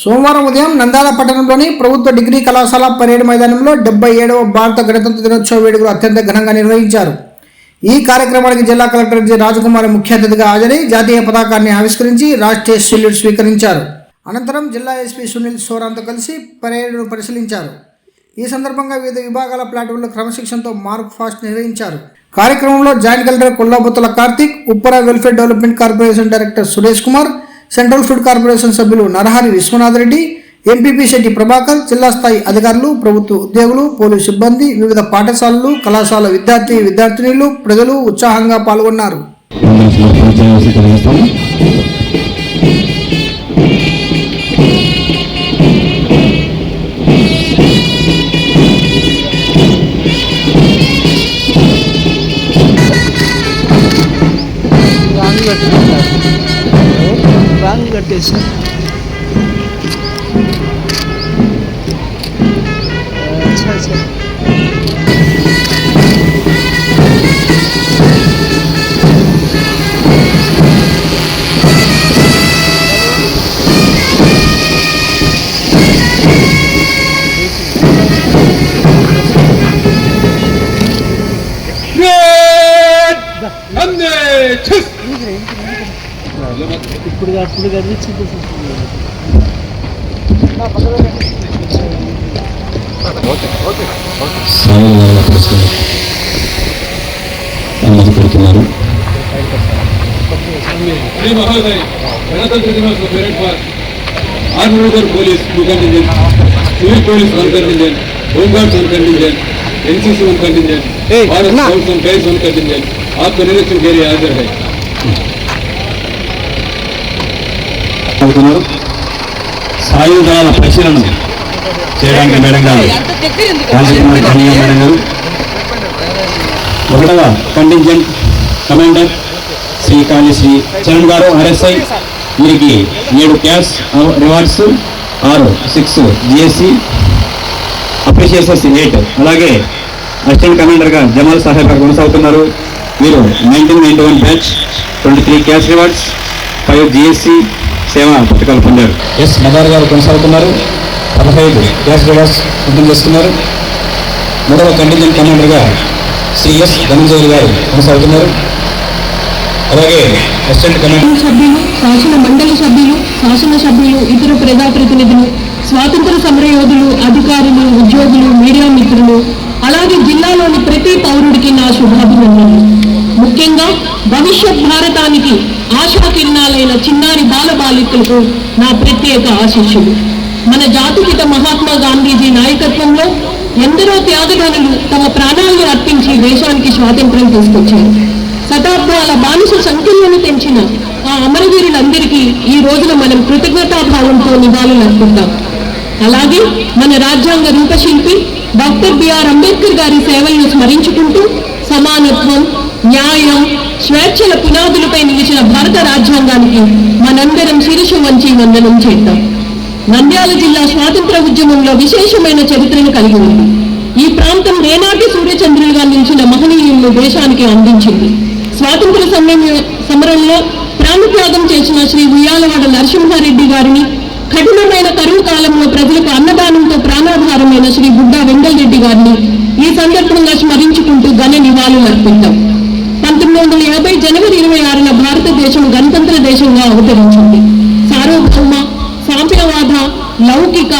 సోమవారం ఉదయం నందాల పట్టణంలోని ప్రభుత్వ డిగ్రీ కళాశాల పరేడ్ మైదానంలో డెబ్బై ఏడవ భారత గణతంత్ర దినోత్సవ వేడుకలు అత్యంత ఘనంగా నిర్వహించారు. ఈ కార్యక్రమానికి జిల్లా కలెక్టర్ జి. రాజకుమారి ముఖ్య అతిథిగా హాజరై జాతీయ పతాకాన్ని ఆవిష్కరించి రాష్ట్రీయ సెల్యూట్ స్వీకరించారు. అనంతరం జిల్లా ఎస్పీ సునీల్ సోరాన్తో కలిసి పరేడ్ను పరిశీలించారు. ఈ సందర్భంగా వివిధ విభాగాల ప్లాట్ఫామ్లో క్రమశిక్షణతో మార్క్ ఫాస్ట్ నిర్వహించారు. కార్యక్రమంలో joint collector Kollabothula Karthik Uppara welfare development corporation director Suresh Kumar central food corporation సభ్యులు నరహరి విశ్వనాథ్ రెడ్డి ఎంపీపీ శెట్టి ప్రభాకర్ జిల్లా స్థాయి అధికారులు ప్రభుత్వ ఉద్యోగులు పోలీసు సిబ్బంది వివిధ పాఠశాలలు కళాశాల విద్యార్థి విద్యార్థినులు ప్రజలు ఉత్సాహంగా పాల్గొన్నారు Thank you. मांग करते ఇప్పుడు అప్పుడు కనిపించింది సాయి గారి ప్రశ్న అనుమతి పెడుతున్నారు శ్రీ మహోదయ్ గణతంత్ర దినోత్సవ parade for army reserve police two contingent civil police one contingent home guards one contingent NCC one contingent Bharat scouts and guides one contingent आपका निरीक्षण के लिए हाजिर है అవుతున్నారు సాయుధాల పరిశీలన చేయడానికి మేడం గారు రాజకుమారి కన్యా మేడం గారు. ఒకటవ contingent commander Shri Kali Sri Charan garu RSI వీరికి ఏడు క్యాష్ రివార్డ్స్ ఆరు సిక్స్ జిఎస్సి అప్రిషియేషన్స్ ఎయిట్ అలాగే అసిస్టెంట్ కమాండర్గా జమాల్ సాహెబ్ గారు కొనసాగుతున్నారు. వీరు nineteen ninety one batch twenty three cash rewards five GSC సేవా పథకాలు పొందారు ఎస్ మదార్ గారు కొనసాగుతున్నారు. పదహైదు క్యాష్ రివార్డ్స్ సిద్ధం చేస్తున్నారు. మూడవ కంటింజెంట్ కమాండర్గా శ్రీ ఎస్ ధనంజయ్ గారు కొనసాగుతున్నారు. అలాగే అసిస్టెంట్ కమాండర్ సభ్యులు శాసన మండలి సభ్యులు శాసన సభ్యులు ఇతర ప్రజాప్రతినిధులు స్వాతంత్ర సమరయోధులు అధికారులు ఉద్యోగులు మీడియా మిత్రులు అలాగే జిల్లాలోని ప్రతి పౌరుడికి నా శుభాభినందనలు. ముఖ్యంగా భవిష్యత్ భారతానికి ఆశా కిరణాలైన చిన్నారి బాలబాలికలకు నా ప్రత్యేక ఆశీస్సులు. మన జాతిపిత మహాత్మా గాంధీజీ నాయకత్వంలో ఎందరో త్యాగదానులు తమ ప్రాణాలను అర్పించి దేశానికి స్వాతంత్రం తీసుకొచ్చారు. శతాబ్దాల బానిస సంఖ్యలను తెంచిన ఆ అమరవీరులందరికీ ఈ రోజున మనం కృతజ్ఞతాభావంతో నివాళులు అర్పిద్దాం అలాగే మన రాజ్యాంగ రూపశిల్పి డాక్టర్ బిఆర్ అంబేద్కర్ గారి సేవలను స్మరించుకుంటూ సమానత్వం న్యాయం స్వేచ్ఛల పునాదులపై నిలిచిన భారత రాజ్యాంగానికి మనందరం శిరసు వంచి వందనం చేద్దాం. నంద్యాల జిల్లా స్వాతంత్ర ఉద్యమంలో విశేషమైన చరిత్రను కలిగి ఉంది. ఈ ప్రాంతం రేనాటి సూర్యచంద్రులుగా నిలిచిన మహనీయులను దేశానికి అందించింది. స్వాతంత్ర సమయం సమరంలో ప్రాణత్యాగం చేసిన శ్రీ ఉయ్యాలవాడ నరసింహారెడ్డి గారిని కఠినమైన కరువు కాలంలో ప్రజలకు అన్నదానంతో ప్రాణాధారమైన శ్రీ బుడ్డా వెంగళరెడ్డి గారిని ఈ సందర్భంగా స్మరించుకుంటూ ఘన నివాళులు అర్పిద్దాం పంతొమ్మిది వందల యాభై జనవరి ఇరవై ఆరున భారతదేశం గణతంత్ర దేశంగా అవతరించింది. సార్వభౌమ సామ్యవాద లౌకిక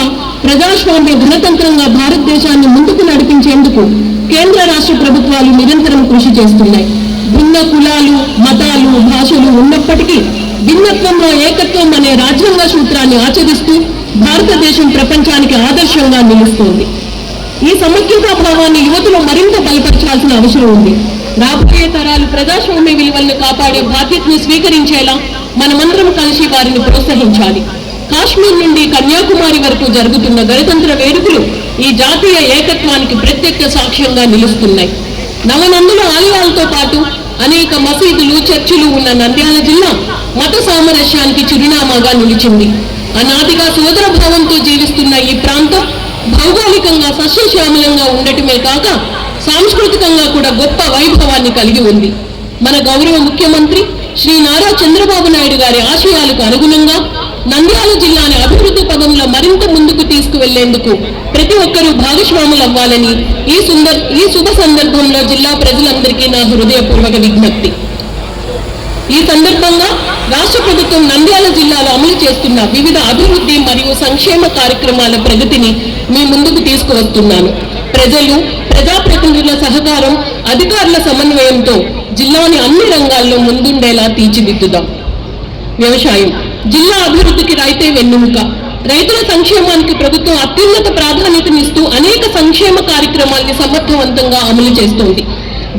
ప్రజాస్వామ్య గణతంత్రంగా భారతదేశాన్ని ముందుకు నడిపించేందుకు కేంద్ర రాష్ట్ర ప్రభుత్వాలు నిరంతరం కృషి చేస్తున్నాయి. భిన్న కులాలు మతాలు భాషలు ఉన్నప్పటికీ భిన్నత్వంలో ఏకత్వం అనే రాజ్యాంగ సూత్రాన్ని ఆచరిస్తూ భారతదేశం ప్రపంచానికి ఆదర్శంగా నిలుస్తోంది. ఈ సమైక్యతా భావాన్ని యువతలో మరింత బలపరచాల్సిన అవసరం ఉంది. రాబోయే తరాలు ప్రజాస్వామ్య విలువలను కాపాడే బాధ్యతను స్వీకరించేలా మనమందరం కలిసి వారిని ప్రోత్సహించాలి. కాశ్మీర్ నుండి కన్యాకుమారి వరకు జరుగుతున్న గణతంత్ర వేడుకలు ఈ జాతీయ ఏకత్వానికి ప్రత్యక్ష సాక్ష్యంగా నిలుస్తున్నాయి. నవనందుల ఆలయాలతో పాటు అనేక మసీదులు చర్చిలు ఉన్న నంద్యాల జిల్లా మత సామరస్యానికి చిరునామాగా నిలిచింది. అనాదిగా సోదర భావంతో జీవిస్తున్న ఈ ప్రాంతం భౌగోళికంగా సస్యశ్యామలంగా ఉండటమే కాక సాంస్కృతికంగా కూడా గొప్ప వైభవాన్ని కలిగి ఉంది. మన గౌరవ ముఖ్యమంత్రి శ్రీ నారా చంద్రబాబు నాయుడు గారి ఆశయాలకు అనుగుణంగా నంద్యాల జిల్లాని అభివృద్ధి పదంలో మరింత ముందుకు తీసుకువెళ్ళేందుకు ప్రతి ఒక్కరూ భాగస్వాములు అవ్వాలని ఈ సుందర్ ఈ శుభ సందర్భంలో జిల్లా ప్రజలందరికీ నా హృదయపూర్వక విజ్ఞప్తి. ఈ సందర్భంగా రాష్ట్ర ప్రభుత్వం నంద్యాల జిల్లాలో అమలు చేస్తున్న వివిధ అభివృద్ధి మరియు సంక్షేమ కార్యక్రమాల ప్రగతిని మీ ముందుకు తీసుకువస్తున్నాను. ప్రజలు ప్రజాప్రతినిధుల సహకారం అధికారుల సమన్వయంతో జిల్లాని అన్ని రంగాల్లో ముందుండేలా తీర్చిదిద్దుదాం. వ్యవసాయం జిల్లా అభివృద్ధికి రైతే వెన్నుముక. రైతుల సంక్షేమానికి ప్రభుత్వం అత్యున్నత ప్రాధాన్యతనిస్తూ అనేక సంక్షేమ కార్యక్రమాల్ని సమర్థవంతంగా అమలు చేస్తోంది.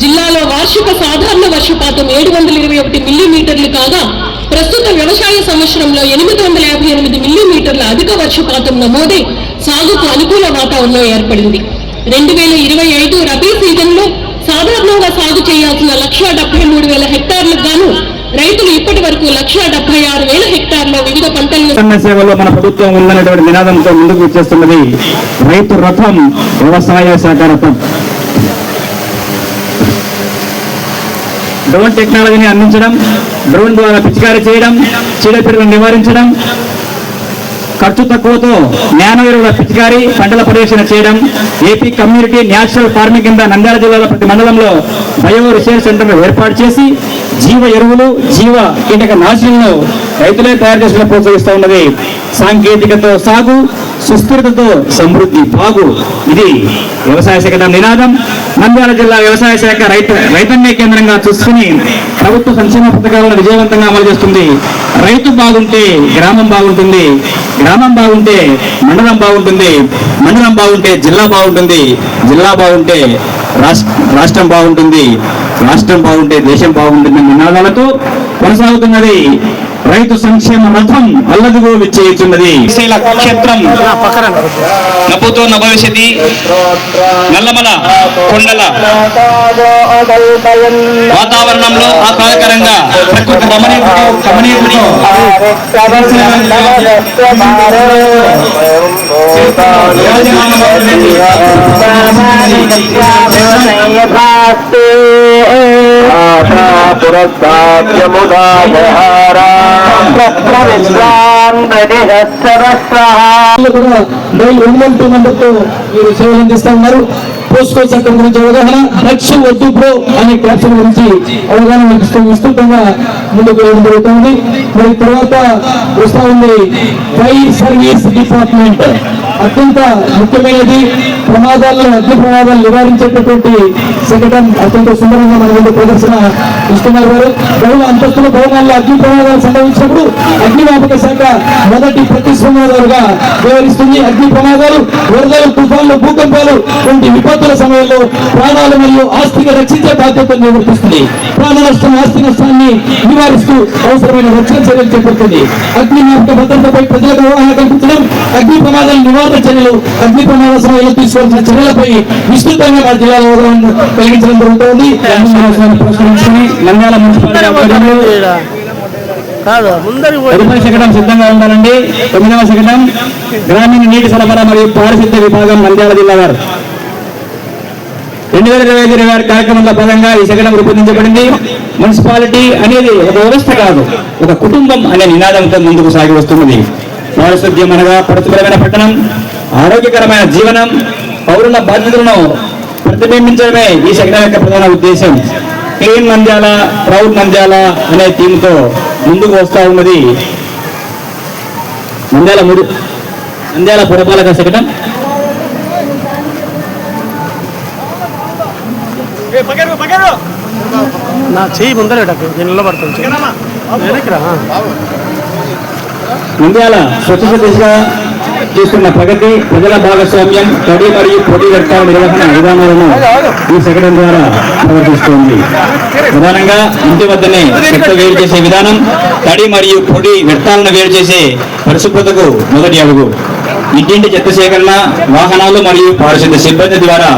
జిల్లాలో వార్షిక సాధారణ వర్షపాతం ఏడు వందల ఇరవై ఒకటి మిల్లీమీటర్లు కాగా ప్రస్తుత వ్యవసాయ సంవత్సరంలో ఎనిమిది వందల యాభై ఎనిమిది మిల్లీమీటర్ల అధిక వర్షపాతం నమోదై సాగుకు అనుకూల వాతావరణం ఏర్పడింది. రెండు వేల ఇరవై ఐదు రబీ సీజన్లో సాధారణంగా సాగు చేయాల్సిన లక్ష డెబ్బై మూడు వేల హెక్టార్లకు గాను రైతులు ఇప్పటి వరకు లక్ష డెబ్బై ఆరు వేల హెక్టార్ల వివిధ పంటలను సేవలో మన ప్రభుత్వం ఉందనేటువంటి నినాదంతో ముందుకు వచ్చేస్తున్నది రైతు రథం వ్యవసాయ శాఖ రథం. డ్రోన్ టెక్నాలజీని అందించడం డ్రోన్ ద్వారా పిచికారీ చేయడం చీడపీడలను నివారించడం ఖర్చు తక్కువతో నానో ఎరువుల పిచికారి పంటల పర్యవేక్షణ చేయడం ఏపీ కమ్యూనిటీ న్యాచురల్ ఫార్మింగ్ కింద నంద్యాల జిల్లాలో ప్రతి మండలంలో బయో రీసెర్చ్ సెంటర్ ఏర్పాటు చేసి జీవ ఎరువులు జీవ కీటక నాశనంలో రైతులే తయారు చేసుకుని ప్రోత్సహిస్తూ ఉన్నది. సాంకేతికతో సాగు సుస్థిరతతో సమృద్ధి బాగు. ఇది వ్యవసాయ శాఖ నినాదం. నంద్యాల జిల్లా వ్యవసాయ శాఖ రైతు రైతన్య కేంద్రంగా చూసుకుని ప్రభుత్వ సంక్షేమ పథకాలను విజయవంతంగా అమలు చేస్తుంది. రైతు బాగుంటే గ్రామం బాగుంటుంది. గ్రామం బాగుంటే మండలం బాగుంటుంది. మండలం బాగుంటే జిల్లా బాగుంటుంది. జిల్లా బాగుంటే రాష్ట్రం బాగుంటుంది. రాష్ట్రం బాగుంటే దేశం బాగుంటుంది నినాదాలతో కొనసాగుతున్నది రైతు సంక్షేమ రథం అల్లదిగో విచ్చేయుచున్నది. క్షేత్రం నభూతో నభవిష్యతి నల్లమల కొండల వాతావరణంలో ఆహ్లాదకరంగా ప్రకృతి రమణీయుడు రమణీయుడి కూడా డైలీ ఉమెన్ టూ మీరు సేవలు అందిస్తా ఉన్నారు పోస్కో చట్టం గురించి అవగాహన రక్ష వద్దు బ్రో అనే క్యాప్షన్ గురించి అవగాహన ఇస్తూ విస్తృతంగా ముందుకు వెళ్ళడం జరుగుతుంది మరి తర్వాత వస్తా ఉంది ఫైర్ సర్వీస్ డిపార్ట్మెంట్ అత్యంత ముఖ్యమైనది ప్రమాదాలను అగ్ని ప్రమాదాలు నివారించేటటువంటి శకటం అత్యంత సుందరంగా మన ప్రదర్శన ఇస్తున్నారు వారు బహుళ అంతస్తుల భవనాల్లో అగ్ని ప్రమాదాలు సంభవించినప్పుడు అగ్నిమాపక శాఖ మొదటి ప్రతిస్పందనగా వ్యవహరిస్తుంది. అగ్ని ప్రమాదాలు వరదలు తుఫాన్లు భూకంపాలు వంటి విపత్తుల సమయంలో ప్రాణాలు మరియు ఆస్తిని రక్షించే బాధ్యతను నిర్వర్తిస్తుంది ప్రాణ నష్టం ఆస్తి నష్టాన్ని నివారిస్తూ అవసరమైన రక్షణ చర్యలు చేపడుతుంది. అగ్నిమాపక భద్రతపై ప్రజలకు అవగాహన కల్పించడం అగ్ని ప్రమాదాల నివారణ చర్యలు అగ్ని ప్రమాద సమయంలో తీసుకోవాల్సిన చర్యలపై విస్తృతంగా మా జిల్లాలో అవగాహన కలిగించడం జరుగుతోంది. నంద్యాల మున్సిపాలిటీ ఆధ్వర్యంలో కాదు ముందరి తదుపరి శకటం సిద్ధంగా ఉండాలండి. తొమ్మిదవ శకటం గ్రామీణ నీటి సరఫరా మరియు పారిశుద్ధ్య విభాగం నంద్యాల జిల్లా వారు. రెండు వేల ఇరవై ఐదు ఇరవై ఆరు కార్యక్రమంలో భాగంగా ఈ శకటం రూపొందించబడింది. మున్సిపాలిటీ అనేది ఒక వ్యవస్థ కాదు ఒక కుటుంబం అనే నినాదంతో ముందుకు సాగి వస్తున్నది. పారిశుద్ధ్యం అనగా పరిశుభ్రమైన పట్టణం ఆరోగ్యకరమైన జీవనం పౌరుల బాధ్యతలను ప్రతిబింబించడమే ఈ శకటం యొక్క ప్రధాన ఉద్దేశం. క్లీన్ నంద్యాల ప్రౌడ్ నంద్యాల అనే థీమ్తో ముందుకు వస్తా ఉన్నది నంద్యాల ముడి నంద్యాల పురపాలక శకటం నా చెయ్యి ముందరేటకు నేను నిలబడుతుంది నంద్యాల స్వచ్ఛత దిశగా చేస్తున్న ప్రగతి ప్రజల భాగస్వామ్యం తడి మరియు పొడి వ్యర్థాల నిర్వహణ విధానాలను ఈ శకటం ద్వారా ప్రవర్తిస్తోంది ప్రధానంగా ఇంటి వద్దనే చెత్త వేరు చేసే విధానం తడి మరియు పొడి వ్యర్థాలను వేరు చేసే పరిశుభ్రతకు మొదటి అడుగు. ఇంటింటి చెత్త సేకరణ వాహనాలు మరియు పారిశుద్ధ్య సిబ్బంది ద్వారా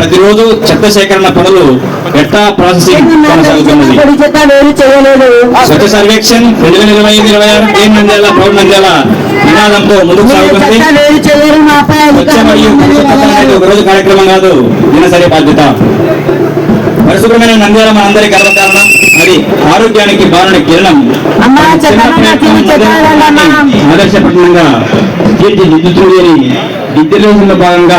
ప్రతిరోజు చెత్త సేకరణ పనులు ఎట్టా ప్రాసెసింగ్ కొనసాగుతున్నది? స్వచ్ఛ సర్వేక్షణ్ రెండు వేల ఇరవై ఐదు ఇరవై ఆరు నంద్యాల ప్రౌఢ నంద్యాల నినాదంతో ముందుకు సాగుతుంది. స్వచ్ఛ మరియు ఒక రోజు కార్యక్రమం కాదు దినసరి బాధ్యత. పరిశుభ్రమైన నంద్యాల మనందరి గర్వకారణం. అది ఆరోగ్యానికి బాలన కిరణం. ఆదర్శపట్నంగా తీర్చిదిద్దుతుంది అని భాగంగా